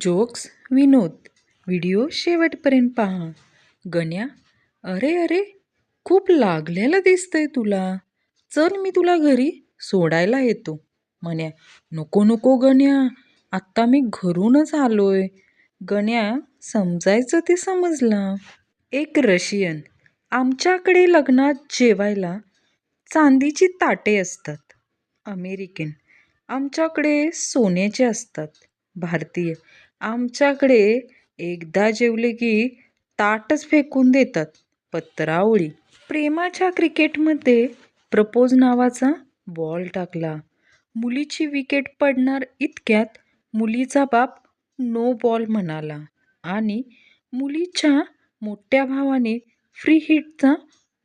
Jokes विनोद. Video शेवटपर्यंत पहा. गण्या अरे अरे खूप लागलेलं दिसतंय तुला. चल मी तुला घरी सोडायला येतो. म्हण्या नको नको गण्या आत्ता मी घरूनच आलोय. गण्या समजायचं ते समजलं. एक रशियन आमच्याकडे लग्नात जेवायला चांदीची ताटे असतात. अमेरिकन आमच्याकडे सोन्याचे असतात. भारतीय आमच्याकडे एकदा जेवले की ताटच फेकून देतात. पत्रावळी. प्रेमाच्या क्रिकेटमध्ये प्रपोज नावाचा बॉल टाकला. मुलीची विकेट पडणार इतक्यात मुलीचा बाप नो बॉल म्हणाला आणि मुलीच्या मोठ्या भावाने फ्री हिटचा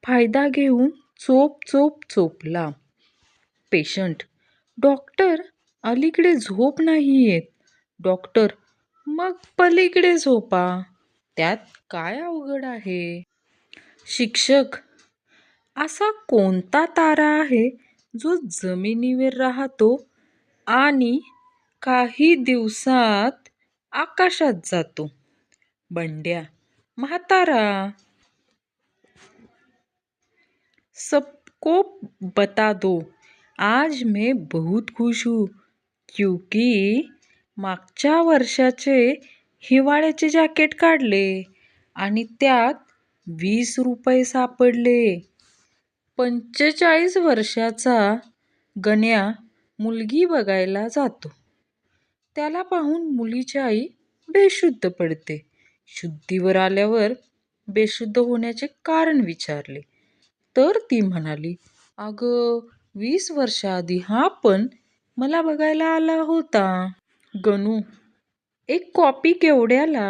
फायदा घेऊन चोप चोप चोपला. पेशंट. डॉक्टर अलीकडे झोप नाही येत डॉक्टर मग पलीकडे झोपा. त्यात काय अवघड आहे? शिक्षक असा कोणता तारा आहे जो जमिनीवर राहतो आणि काही दिवसात आकाशात जातो? बंड्या म्हातारा. सबको बता दो. आज मैं बहुत खुश हूँ क्योंकि मागच्या वर्षाचे हिवाळ्याचे जॅकेट काढले आणि त्यात वीस रुपये सापडले. पंचेचाळीस वर्षाचा गण्या मुलगी बघायला जातो. त्याला पाहून मुलीची आई बेशुद्ध पडते. शुद्धीवर आल्यावर बेशुद्ध होण्याचे कारण विचारले. तर ती म्हणाली अगं वीस वर्षाआधी हा पण मला बघायला आला होता. गणू एक कॉपी केवढ्याला?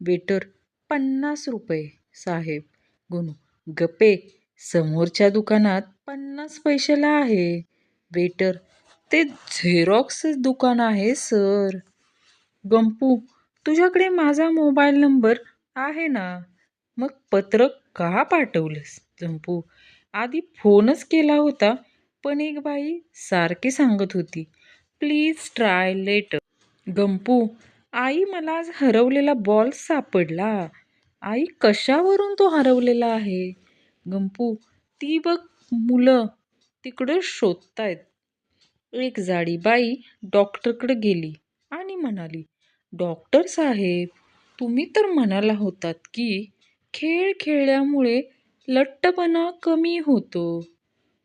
वेटर पन्नास रुपये साहेब. गणू गपे समोरच्या दुकानात पन्नास पैशाला आहे. वेटर ते झेरॉक्स दुकान आहे सर. गंपू तुझ्याकडे माझा मोबाईल नंबर आहे ना? मग पत्र का पाठवलंस गंपू? आधी फोनच केला होता पण एक बाई सारखी सांगत होती प्लीज ट्राय लेटर. गंपू आई मला आज हरवलेला बॉल सापडला. आई कशावरून तो हरवलेला आहे? गंपू ती बघ मुलं तिकडं शोधतायत. एक जाडी बाई डॉक्टरकडे गेली आणि म्हणाली डॉक्टर साहेब तुम्ही तर म्हणाला होतात की खेळ खेळल्यामुळे लठ्ठपणा कमी होतो.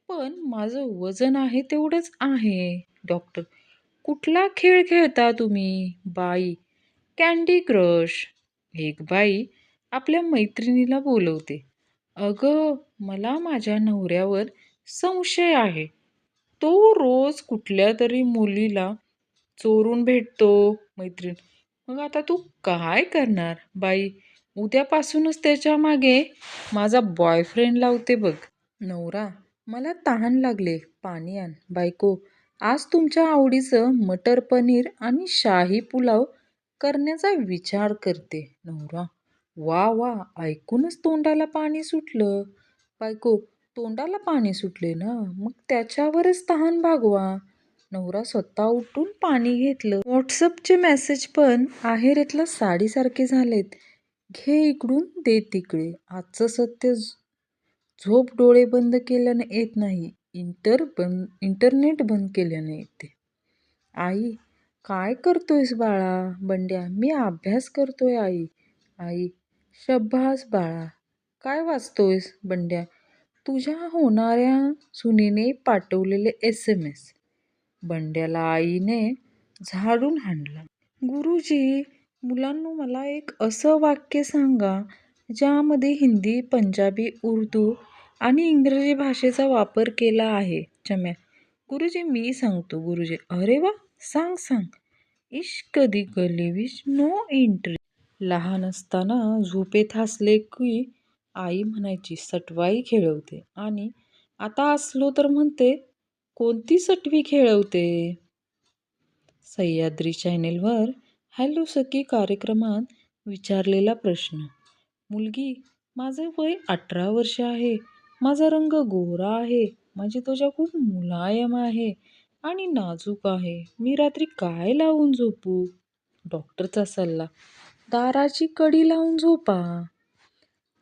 पण माझं वजन आहे तेवढंच आहे डॉक्टर कुठला खेळ खेळता तुम्ही बाई? कँडी क्रश एक बाई आपल्या मैत्रिणीला बोलवते. अगं मला माझ्या नवऱ्यावर संशय आहे. तो रोज कुठल्या तरी मुलीला चोरून भेटतो मैत्रीण. मग आता तू काय करणार बाई? उद्यापासूनच त्याच्यामागे माझा बॉयफ्रेंड लावते बघ. नवरा मला तहान लागले. पाणी आण. बायको आज तुमच्या आवडीचं मटर पनीर आणि शाही पुलाव करण्याचा विचार करते नवरा. वा वा ऐकूनच तोंडाला पाणी सुटलं. बायको तोंडाला पाणी सुटले ना? मग त्याच्यावरच तहान भागवा. नवरा स्वतः उठून पाणी घेतलं. व्हॉट्सअपचे मेसेज पण आहेरेतला साडीसारखे झालेत. घे इकडून दे तिकडे. आजचं सत्य झोप डोळे बंद केल्यानं येत नाही. इंटर बंद इंटरनेट बंद केल्याने येते. आई काय करतोयस बाळा? बंड्या मी अभ्यास करतोय आई. आई शब्बास बाळा काय वाचतोयस? बंड्या तुझ्या होणाऱ्या सुनेने पाठवलेले एस एम एस. बंड्याला आईने झाडून हाणला. गुरुजी मुलांनो मला एक असं वाक्य सांगा ज्यामध्ये हिंदी पंजाबी उर्दू आणि इंग्रजी भाषेचा वापर केला आहे. चम्या गुरुजी मी सांगतो गुरुजी. अरे वा सांग सांग. इश्क दी गली विच नो एंट्री लहान असताना झोपेत हसले की आई म्हणायची सटवाई खेळवते. आणि आता असलो तर म्हणते कोणती सटवी खेळवते? सह्याद्री चॅनेलवर हॅलो सखी कार्यक्रमात विचारलेला प्रश्न. मुलगी माझं वय अठरा वर्ष आहे. माझा रंग गोरा आहे. माझी त्वचा खूप मुलायम आहे. आणि नाजूक आहे. मी रात्री काय लावून झोपू? डॉक्टरचा सल्ला. दाराची कडी लावून झोपा.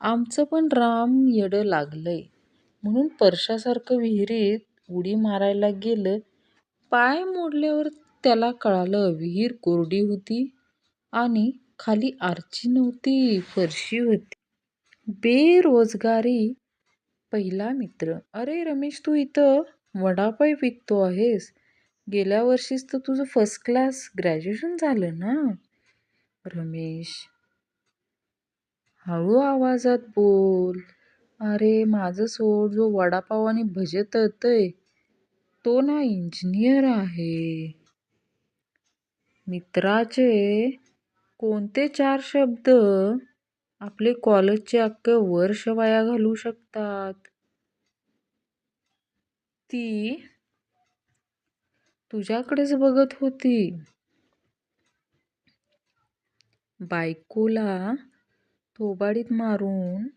आमचं पण राम येडं लागलंय. म्हणून परशासारखं विहिरीत उडी मारायला गेलं. पाय मोडल्यावर त्याला कळालं विहीर कोरडी होती आणि खाली आरची नव्हती फरशी होती. बेरोजगारी पहिला मित्र. अरे रमेश तू इथं वडापाव विकतो आहेस. गेल्या वर्षीच तर तुझं फर्स्ट क्लास ग्रॅज्युएशन झालं ना? रमेश हळू आवाजात बोल. अरे माझं सोड जो वडापाव आणि भजे तळतय तो ना इंजिनियर आहे. मित्राचे कोणते चार शब्द? आपले कॉलेजचे अख्खे वर्ष वाया घालवू शकतात. ती तुझ्याकडेच बघत होती. बायकोला थोबाडीत मारून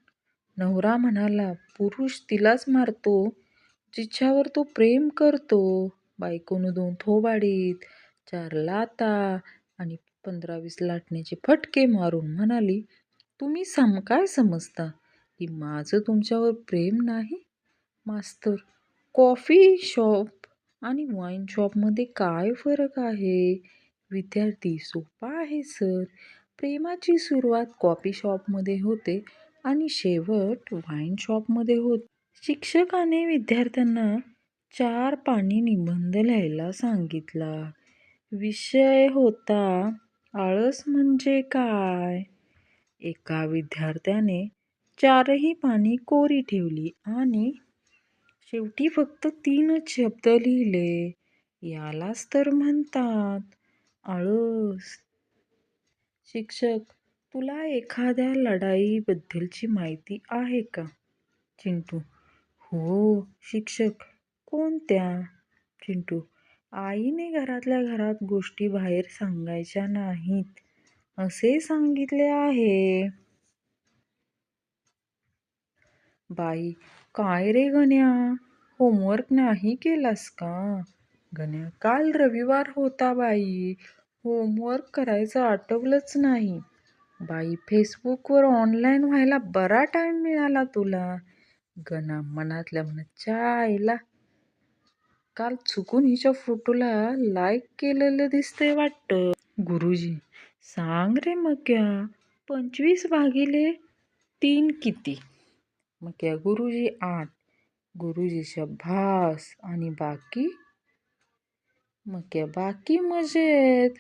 नवरा म्हणाला पुरुष तिलाच मारतो जिच्यावर तो प्रेम करतो. बायकोनं दोन थोबाडीत चार लाता आणि पंधरा वीस लाटण्याचे फटके मारून म्हणाली तुम्ही सम काय समजता? की माझं तुमच्यावर प्रेम नाही? मास्तर कॉफी शॉप आणि वाईन शॉपमध्ये काय फरक आहे? विद्यार्थी सोपा आहे सर. प्रेमाची सुरुवात कॉफी शॉपमध्ये होते आणि शेवट वाईन शॉपमध्ये होत. शिक्षकाने विद्यार्थ्यांना चार पाणी निबंध लिहायला सांगितला. विषय होता आळस म्हणजे काय? एका विद्यार्थ्याने चारही पाने कोरी ठेवली आणि शेवटी फक्त तीनच शब्द लिहिले. यालाच तर म्हणतात आळस. शिक्षक तुला एखाद्या लढाईबद्दलची माहिती आहे का? चिंटू हो शिक्षक. कोणत्या? चिंटू आईने घरातल्या घरात गोष्टी बाहेर सांगायच्या नाहीत. असे सांगितले आहे. बाई काय रे गण्या? होमवर्क नाही केलास का? गण्या काल रविवार होता बाई. होमवर्क करायचं आठवलंच नाही. बाई फेसबुकवर ऑनलाईन व्हायला बरा टाईम मिळाला तुला. गणा मनातल्या मनात चायला. काल चुकून हिच्या फोटोला लाईक केलेलं दिसतंय वाटतं. गुरुजी सांग रे मक्या पंचवीस भागिले तीन किती? मक्या गुरुजी आठ गुरुजी शब्भास आणि बाकी? मक्या बाकी मजेत.